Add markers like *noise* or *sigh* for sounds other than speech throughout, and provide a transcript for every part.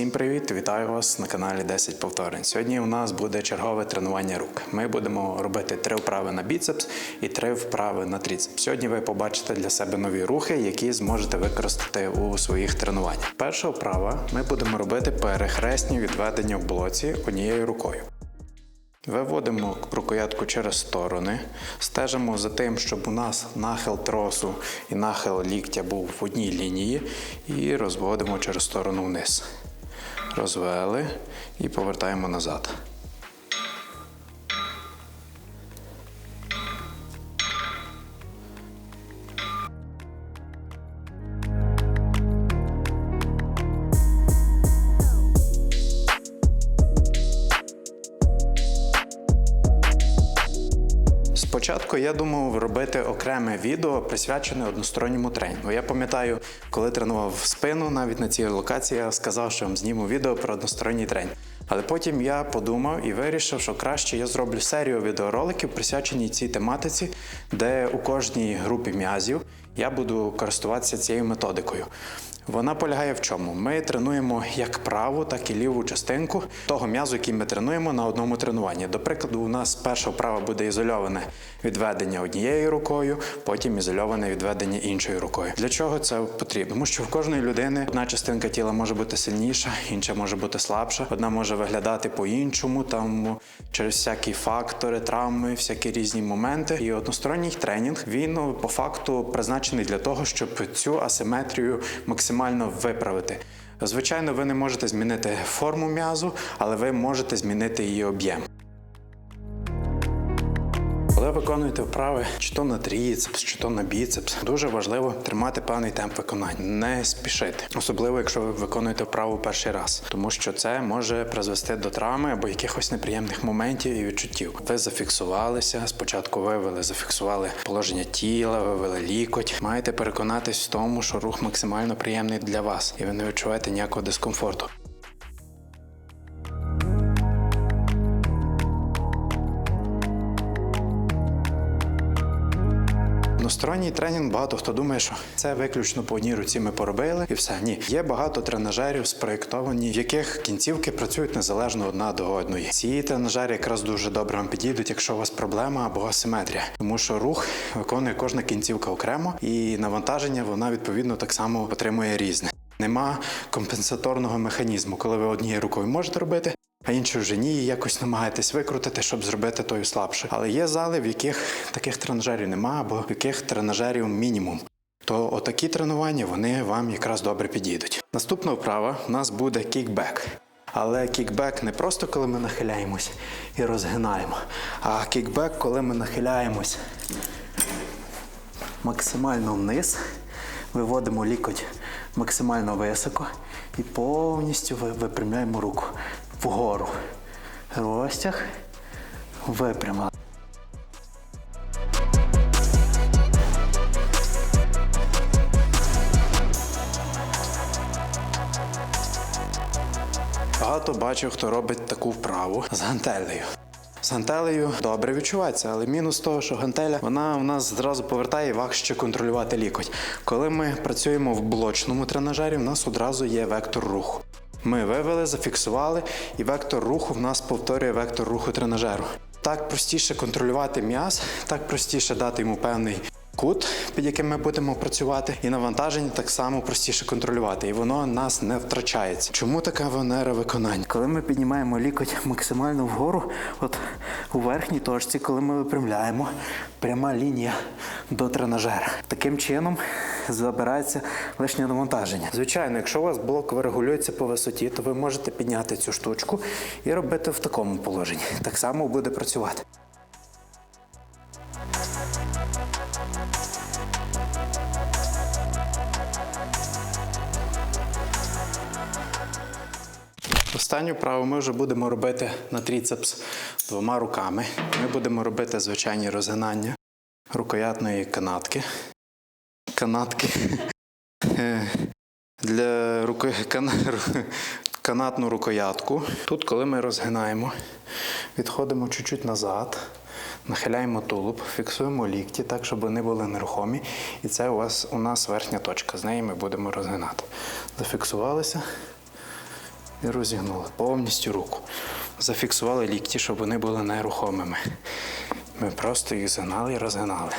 Всім привіт! Вітаю вас на каналі 10 повторень. Сьогодні у нас буде чергове тренування рук. Ми будемо робити три вправи на біцепс і три вправи на тріцепс. Сьогодні ви побачите для себе нові рухи, які зможете використати у своїх тренуваннях. Перша вправа ми будемо робити перехресні відведення в блоці однією рукою. Виводимо рукоятку через сторони, стежимо за тим, щоб у нас нахил тросу і нахил ліктя був в одній лінії, і розводимо через сторону вниз. Розвели і повертаємо назад. Я думав робити окреме відео присвячене односторонньому тренінгу. Я пам'ятаю, коли тренував спину, навіть на цій локації я сказав, що вам зніму відео про односторонній тренінг. Але потім я подумав і вирішив, що краще я зроблю серію відеороликів, присвячені цій тематиці, де у кожній групі м'язів я буду користуватися цією методикою. Вона полягає в чому? Ми тренуємо як праву, так і ліву частинку того м'язу, який ми тренуємо на одному тренуванні. До прикладу, у нас перша вправа буде ізольоване відведення однією рукою, потім ізольоване відведення іншою рукою. Для чого це потрібно? Тому що в кожної людини одна частинка тіла може бути сильніша, інша може бути слабша, одна може виглядати по-іншому, там через всякі фактори, травми, всякі різні моменти. І односторонній тренінг він ну, по факту призначений для того, щоб цю асиметрію максимально виправити. Звичайно, ви не можете змінити форму м'язу, але ви можете змінити її об'єм. Виконуєте вправи чи то на тріцепс, чи то на біцепс, дуже важливо тримати певний темп виконання, не спішити, особливо якщо ви виконуєте вправу перший раз, тому що це може призвести до травми або якихось неприємних моментів і відчуттів. Ви зафіксувалися, спочатку вивели, зафіксували положення тіла, вивели лікоть. Маєте переконатись в тому, що рух максимально приємний для вас, і ви не відчуваєте ніякого дискомфорту. Односторонній тренінг багато хто думає, що це виключно по одній руці ми поробили і все. Ні, є багато тренажерів спроєктовані, в яких кінцівки працюють незалежно одна до одної. Ці тренажери якраз дуже добре вам підійдуть, якщо у вас проблема або асиметрія, тому що рух виконує кожна кінцівка окремо, і навантаження вона відповідно так само отримує різне. Нема компенсаторного механізму, коли ви однією рукою можете робити, а іншою вже ні, якось намагаєтесь викрутити, щоб зробити тою слабше. Але є зали, в яких таких тренажерів нема, або в яких тренажерів мінімум. То отакі тренування вони вам якраз добре підійдуть. Наступна вправа у нас буде кікбек. Але кікбек не просто коли ми нахиляємось і розгинаємо, а кікбек, коли ми нахиляємось максимально вниз, виводимо лікоть максимально високо і повністю випрямляємо руку вгору. Розтяг, випрямили. Багато бачив, хто робить таку вправу з гантелею. З гантелею добре відчувається, але мінус того, що гантеля вона у нас зразу повертає важче контролювати лікоть. Коли ми працюємо в блочному тренажері, у нас одразу є вектор руху. Ми вивели, зафіксували, і вектор руху в нас повторює вектор руху тренажеру. Так простіше контролювати м'яз, так простіше дати йому певний кут, під яким ми будемо працювати, і навантаження так само простіше контролювати, і воно нас не втрачається. Чому така манера виконання? Коли ми піднімаємо лікоть максимально вгору, от у верхній точці, коли ми випрямляємо, пряма лінія до тренажера. Таким чином забирається лишнє навантаження. Звичайно, якщо у вас блок регулюється по висоті, то ви можете підняти цю штучку і робити в такому положенні. Так само буде працювати. Останню вправу ми вже будемо робити на тріцепс двома руками. Ми будемо робити звичайні розгинання рукоятної канатки. Канатки. Е, Для руки... ру- канатну рукоятку. Тут, коли ми розгинаємо, відходимо чуть-чуть назад, нахиляємо тулуб, фіксуємо лікті так, щоб вони були нерухомі. І це у вас у нас верхня точка. З неї ми будемо розгинати. Зафіксувалися І розігнули повністю руку. Зафіксували лікті, щоб вони були нерухомими. Ми просто їх згинали і розгинали.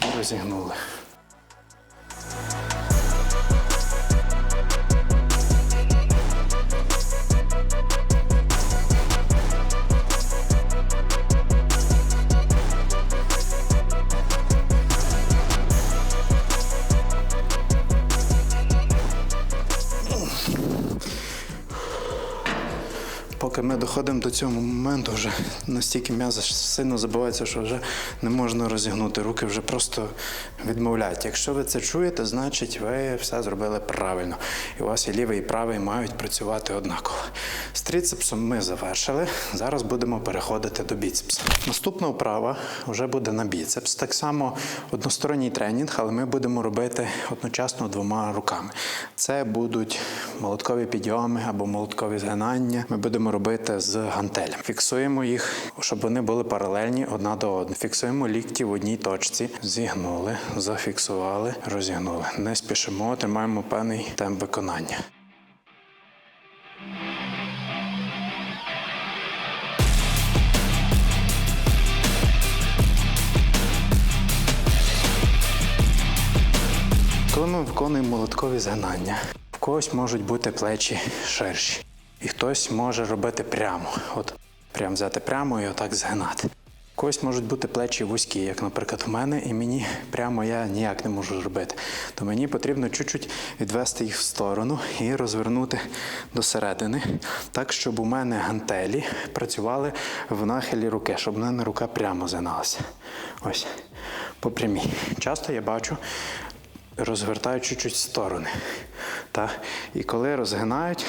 І розігнули. Ми доходимо до цього моменту, вже настільки м'язи сильно забувається, що вже не можна розігнути. Руки вже просто відмовляють. Якщо ви це чуєте, значить ви все зробили правильно. І у вас і лівий, і правий мають працювати однаково. З трицепсом ми завершили. Зараз будемо переходити до біцепса. Наступна вправа вже буде на біцепс. Так само односторонній тренінг, але ми будемо робити одночасно двома руками. Це будуть молоткові підйоми або молоткові згинання. Ми будемо робити з гантелем. Фіксуємо їх, щоб вони були паралельні одна до одної. Фіксуємо лікті в одній точці. Зігнули, зафіксували, розігнули. Не спішимо, тримаємо певний темп виконання. Коли ми виконуємо молоткові згинання, в когось можуть бути плечі ширші, і хтось може робити прямо. От прям взяти прямо і отак згинати. Когось можуть бути плечі вузькі, як, наприклад, в мене, і мені прямо я ніяк не можу зробити. То мені потрібно чуть-чуть відвести їх в сторону і розвернути до середини, так, щоб у мене гантелі працювали в нахилі руки, щоб в мене рука прямо згиналася. Ось, по прямій. Часто я бачу, розвертають чуть-чуть сторони. Та? І коли розгинають,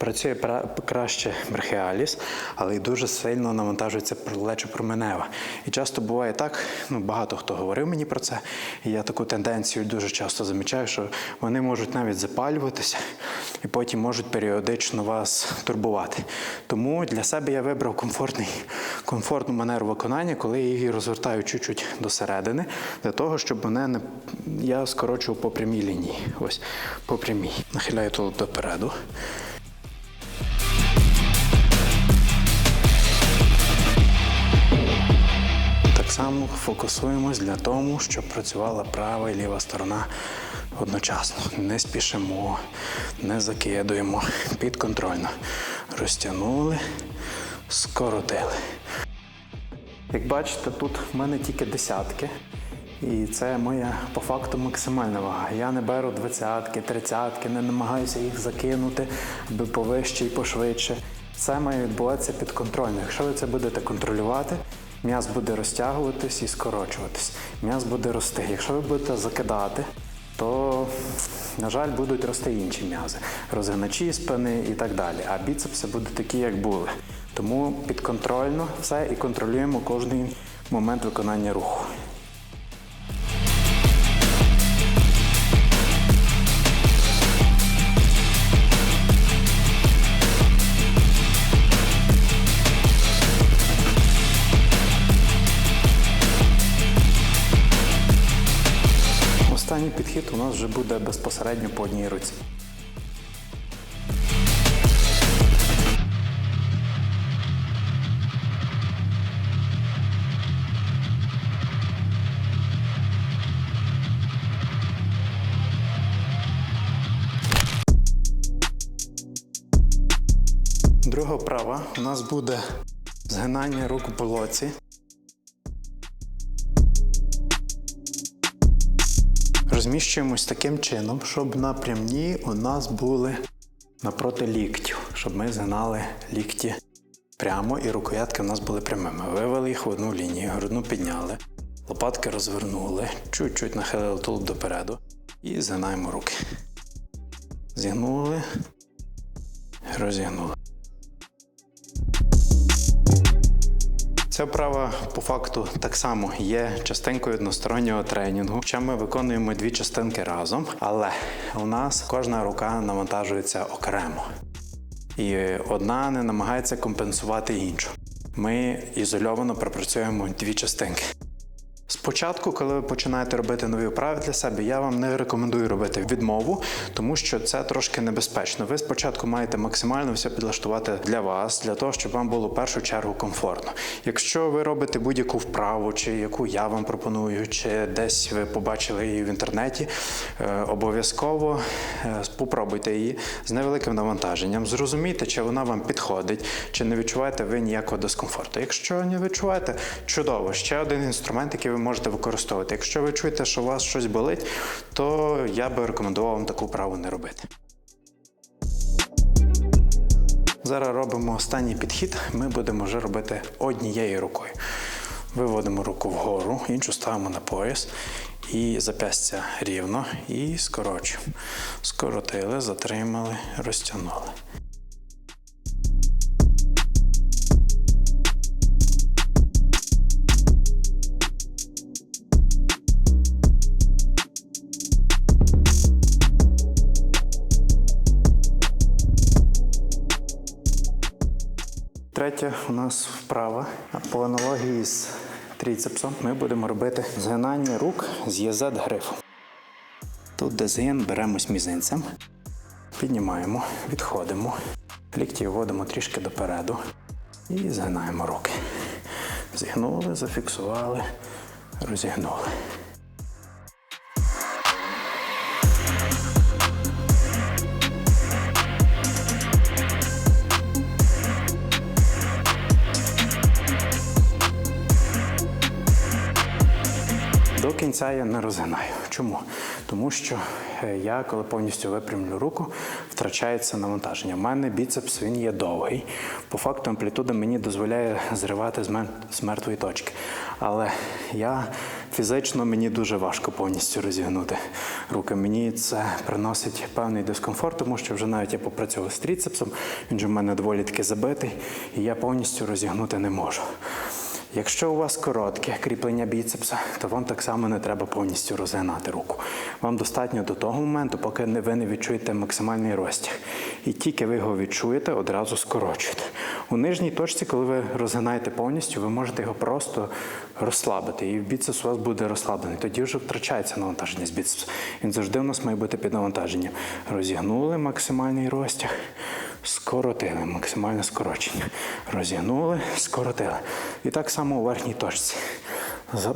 працює пра- краще брахіаліс, але й дуже сильно навантажується плечо-променева. І часто буває так, ну багато хто говорив мені про це, і я таку тенденцію дуже часто замічаю, що вони можуть навіть запалюватися і потім можуть періодично вас турбувати. Тому для себе я вибрав комфортний, комфортну манеру виконання, коли я її розвертаю чуть-чуть до середини, для того, щоб мене не я скорочував по прямій лінії. Ось по прямій. Нахиляю тут допереду. Само фокусуємось для того, щоб працювала права і ліва сторона одночасно. Не спішимо, не закидуємо, підконтрольно. Розтягнули, скоротили. Як бачите, тут в мене тільки десятки. І це моя по факту максимальна вага. Я не беру двадцятки, тридцятки, не намагаюся їх закинути, аби повище і пошвидше. Це має відбуватися підконтрольно. Якщо ви це будете контролювати, м'яз буде розтягуватись і скорочуватись. М'яз буде рости. Якщо ви будете закидати, то, на жаль, будуть рости інші м'язи, розгиначі спини і так далі. А біцепси будуть такі, як були. Тому підконтрольно все і контролюємо кожний момент виконання руху. Нас вже буде безпосередньо по одній руці. Друга вправа у нас буде згинання рук у полоці. Розміщуємось таким чином, щоб на прямні у нас були напроти ліктів, щоб ми згинали лікті прямо і рукоятки у нас були прямими. Вивели їх в одну лінію, грудну підняли, лопатки розвернули, чуть-чуть нахилили тулуб допереду і згинаємо руки. Зігнули, розігнули. Ця вправа по факту так само є частинкою одностороннього тренінгу. Хоча ми виконуємо дві частинки разом, але у нас кожна рука навантажується окремо. І одна не намагається компенсувати іншу. Ми ізольовано пропрацюємо дві частинки. Спочатку, коли ви починаєте робити нові вправи для себе, я вам не рекомендую робити відмову, тому що це трошки небезпечно. Ви спочатку маєте максимально все підлаштувати для вас, для того, щоб вам було в першу чергу комфортно. Якщо ви робите будь-яку вправу, чи яку я вам пропоную, чи десь ви побачили її в інтернеті, е, обов'язково е, попробуйте її з невеликим навантаженням. Зрозумійте, чи вона вам підходить, чи не відчуваєте ви ніякого дискомфорту. Якщо не відчуваєте, чудово, ще один інструмент, який ви можете використовувати. Якщо ви чуєте, що у вас щось болить, то я би рекомендував вам таку вправу не робити. Зараз робимо останній підхід. Ми будемо вже робити однією рукою. Виводимо руку вгору, іншу ставимо на пояс і зап'ястя рівно і скорочуємо. Скоротили, затримали, розтягнули. Третя у нас вправа. По аналогії з тріцепсом ми будемо робити згинання рук з єзет грифом. Тут, де згин, беремось мізинцем, піднімаємо, відходимо, лікті вводимо трішки допереду і згинаємо руки. Зігнули, зафіксували, розігнули. Кінця я не розгинаю. Чому? Тому що е, я, коли повністю випрямлю руку, втрачається навантаження. У мене біцепс він є довгий. По факту амплітуда мені дозволяє зривати з мертвої точки. Але я фізично мені дуже важко повністю розігнути руки. Мені це приносить певний дискомфорт, тому що вже навіть я попрацював з тріцепсом, він же в мене доволі таки забитий, і я повністю розігнути не можу. Якщо у вас коротке кріплення біцепса, то вам так само не треба повністю розгинати руку. Вам достатньо до того моменту, поки ви не відчуєте максимальний розтяг. І тільки ви його відчуєте, одразу скорочуєте. У нижній точці, коли ви розгинаєте повністю, ви можете його просто розслабити. І біцепс у вас буде розслаблений. Тоді вже втрачається навантаження з біцепсу. Він завжди у нас має бути під навантаженням. Розігнули максимальний розтяг. Скоротили максимальне скорочення. Розігнули, скоротили. І так само у верхній точці.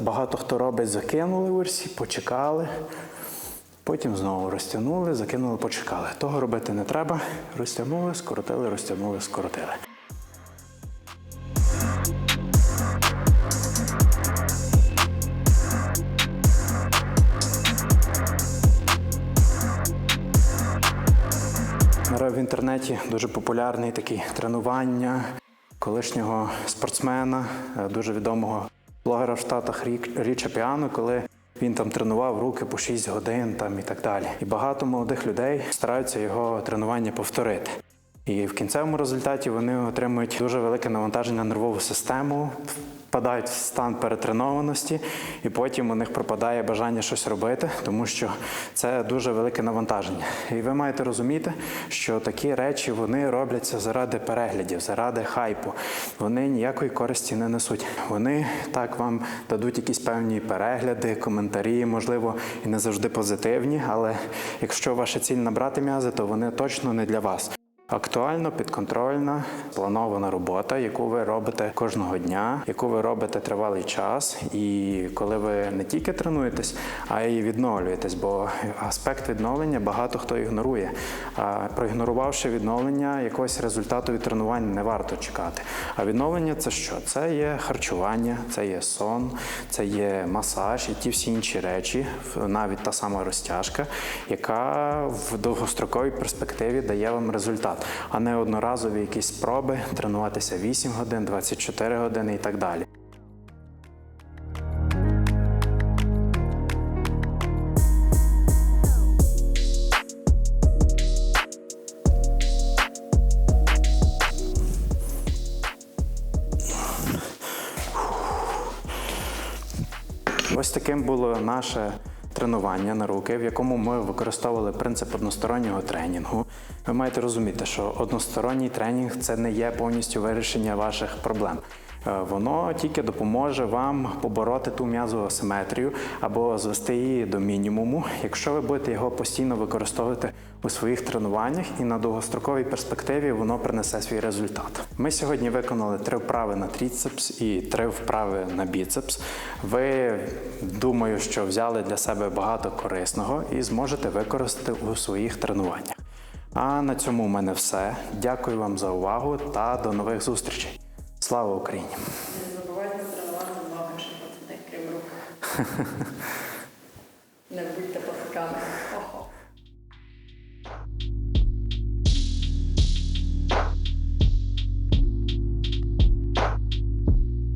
Багато хто робить, закинули версі, почекали. Потім знову розтягнули, закинули, почекали. Того робити не треба. Розтягнули, скоротили, розтягнули, скоротили. Інтернеті дуже популярний такі тренування колишнього спортсмена, е, дуже відомого блогера в Штатах Річа Піано, коли він там тренував руки по 6 годин там і так далі. І багато молодих людей стараються його тренування повторити. І в кінцевому результаті вони отримують дуже велике навантаження на нервову систему, впадають в стан перетренованості, і потім у них пропадає бажання щось робити, тому що це дуже велике навантаження. І ви маєте розуміти, що такі речі вони робляться заради переглядів, заради хайпу. Вони ніякої користі не несуть. Вони так вам дадуть якісь певні перегляди, коментарі, можливо, і не завжди позитивні. Але якщо ваша ціль набрати м'язи, то вони точно не для вас. Актуально, підконтрольна, планована робота, яку ви робите кожного дня, яку ви робите тривалий час, і коли ви не тільки тренуєтесь, а й відновлюєтесь, бо аспект відновлення багато хто ігнорує. А проігнорувавши відновлення, якогось результату від тренувань не варто чекати. А відновлення це що? Це є харчування, це є сон, це є масаж і ті всі інші речі, навіть та сама розтяжка, яка в довгостроковій перспективі дає вам результат, а не одноразові якісь спроби тренуватися 8 годин, 24 години і так далі. Ось таким було наше тренування на руки, в якому ми використовували принцип одностороннього тренінгу. Ви маєте розуміти, що односторонній тренінг це не є повністю вирішення ваших проблем. Е, Воно тільки допоможе вам побороти ту м'язову асиметрію або звести її до мінімуму, якщо ви будете його постійно використовувати у своїх тренуваннях і на довгостроковій перспективі воно принесе свій результат. Ми сьогодні виконали три вправи на тріцепс і три вправи на біцепс. Ви думаю, що взяли для себе багато корисного і зможете використати у своїх тренуваннях. А на цьому у мене все. Дякую вам за увагу та до нових зустрічей. Слава Україні! Не забувайте тренувати ноги, щоб пацани крім рук. *laughs* Не будьте пахиками.